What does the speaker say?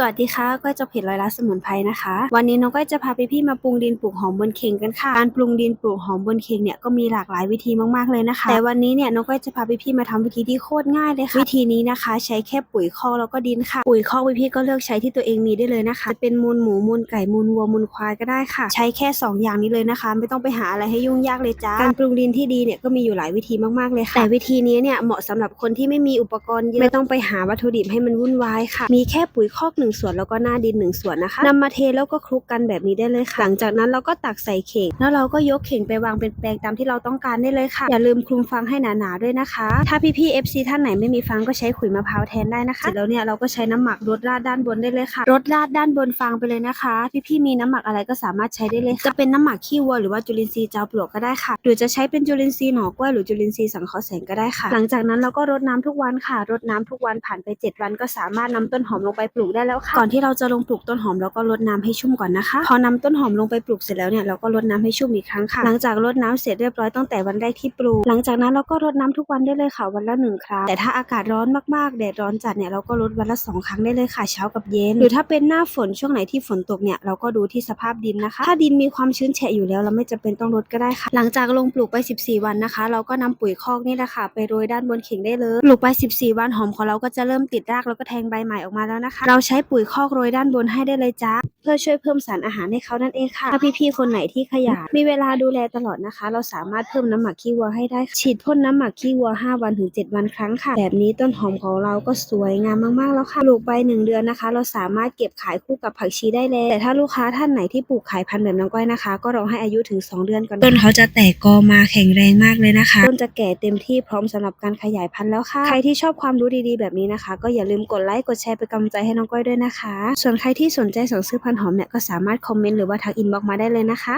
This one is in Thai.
สวัสดีค่ะก้อยจะเพจร้อยล้าสมุนไพรนะคะ วันนี้น้องก้อยจะพาพี่ๆมาปรุงดินปลูกหอมบนเข่งกันค่ะ การปรุงดินปลูกหอมบนเข่งเนี่ยก็มีหลากหลายวิธีมากๆเลยนะคะ แต่วันนี้เนี่ยน้องก้อยจะพาพี่ๆมาทำวิธีที่โคตรง่ายเลยค่ะวิธีนี้นะคะ ใช้แค่ปุ๋ยคอกแล้วก็ดินค่ะ ปุ๋ยคอกพี่ๆก็เลือกใช้ที่ตัวเองมีได้เลยนะคะจะเป็นมูลหมูมูลไก่มูลวัวมูลควายก็ได้ค่ะ ใช้แค่สองอย่างนี้เลยนะคะ ไม่ต้องไปหาอะไรให้ยุ่งยากเลยจ้าการปรุงดินที่ดีเนี่ยก็มีอยู่หลายวิธีมากๆเลยค่ะแต่วิธีนี้เนี่ยเหมาะสำหรับคนที่ไม่มีอุปกรณ์เยอะไม่ต้องไปหาวัตถุดิบให้มันวุ่นวายค่ะ มีแค่ปุ๋ยคอกหนึ่งส่วนแล้วก็หน้าดินหนึ่งส่วนนะคะนำมาเทแล้วก็คลุกกันแบบนี้ได้เลยค่ะ หลังจากนั้นเราก็ตักใส่เข่ง แล้วเราก็ยกเข่งไปวางเป็นแปลงตามที่เราต้องการได้เลยค่ะ อย่าลืมคลุมฟางให้หนาๆด้วยนะคะ ถ้าพี่ๆ FC ท่านไหนไม่มีฟางก็ใช้ขุยมะพร้าวแทนได้นะคะ เสร็จแล้วเนี่ยเราก็ใช้น้ำหมักรดราดด้านบนได้เลยค่ะ รดราดด้านบนฟางไปเลยนะคะ พี่ๆ มีน้ำหมักอะไรก็สามารถใช้ได้เลย จะเป็นน้ำหมักขี้วัวหรือว่าจุลินทรีย์เจ้าปลวกก็ได้ค่ะ หรือจะใช้เป็นจุลินทรีย์หนอกล้วยหรือจุลินทรีย์สังเคราะห์แสงก็ได้ค่ะ หลังจากนั้นเราก็รดน้ำทุกวันค่ะ รดน้ำทุกวันผ่านไป 7 วันก็สามารถนำต้นหอมลงไปปลูกได้แล้วค่ะ ก่อนที่เราจะลงปลูกต้นหอมเราก็รดน้ำให้ชุ่มก่อนนะคะ พอนำต้นหอมลงไปปลูกเสร็จแล้วเนี่ยเราก็รดน้ำให้ชุ่มอีกครั้งค่ะ หลังจากรดน้ำเสร็จเรียบร้อยตั้งแต่วันแรกที่ปลูก หลังจากนั้นเราก็รดน้ำทุกวันได้เลยค่ะ วันละหนึ่งครั้ง แต่ถ้าอากาศร้อนมากๆแดดร้อนจัดเนี่ยเราก็รดวันละสองครั้งได้เลยค่ะ เช้ากับเย็น หรือถ้าเป็นหน้าฝนช่วงไหนที่ฝนตกเนี่ยเราก็ดูที่สภาพดินนะคะ ถ้าดินมีความชื้นแฉะอยู่แล้วเราไม่จำเป็นต้องรดก็ได้ค่ะ หลังจากลงปลูกไป 14 วันนะคะ เราก็นำปุ๋ยคอกนี่แหละค่ะ ไปโรยด้านบนเข่งได้เลย ปลูกไป 14 วันหอมของเราก็จะเริ่มติดรากแล้วก็แทงใบใหม่ออกมาแล้วนะคะ เราใช้้ปุ๋ยคอกโรยด้านบนให้ได้เลยจ้าเพื่อช่วยเพิ่มสารอาหารให้เขานั่นเองค่ะ ถ้าพี่ๆคนไหนที่ขยันมีเวลาดูแลตลอดนะคะ เราสามารถเพิ่มน้ำหมักขี้วัวให้ได้ฉีดพ่นน้ำหมักขี้วัว 5 วันถึง 7 วันครั้งค่ะ แบบนี้ต้นหอมของเราก็สวยงามมากๆแล้วค่ะปลูกไป 1 เดือนนะคะ เราสามารถเก็บขายคู่กับผักชีได้เลย แต่ถ้าลูกค้าท่านไหนที่ปลูกขายพันธุ์แบบน้องก้อยนะคะ ก็รอให้อายุถึง 2 เดือนก่อนต้นเขาจะแตกกอมาแข็งแรงมากเลยนะคะต้นจะแก่เต็มที่พร้อมสำหรับการขยายพันธุ์แล้วค่ะใครที่ชอบความรู้ดีๆ แบบนี้นะคะ ก็อย่าลืมกดไลค์กดแชร์เป็นกำลังใจให้น้องก้อยด้วยนะคะ ส่วนใครที่สนใจสั่งซื้อพันหอมเนี่ยก็สามารถคอมเมนต์หรือว่าทักอินบ็อกมาได้เลยนะคะ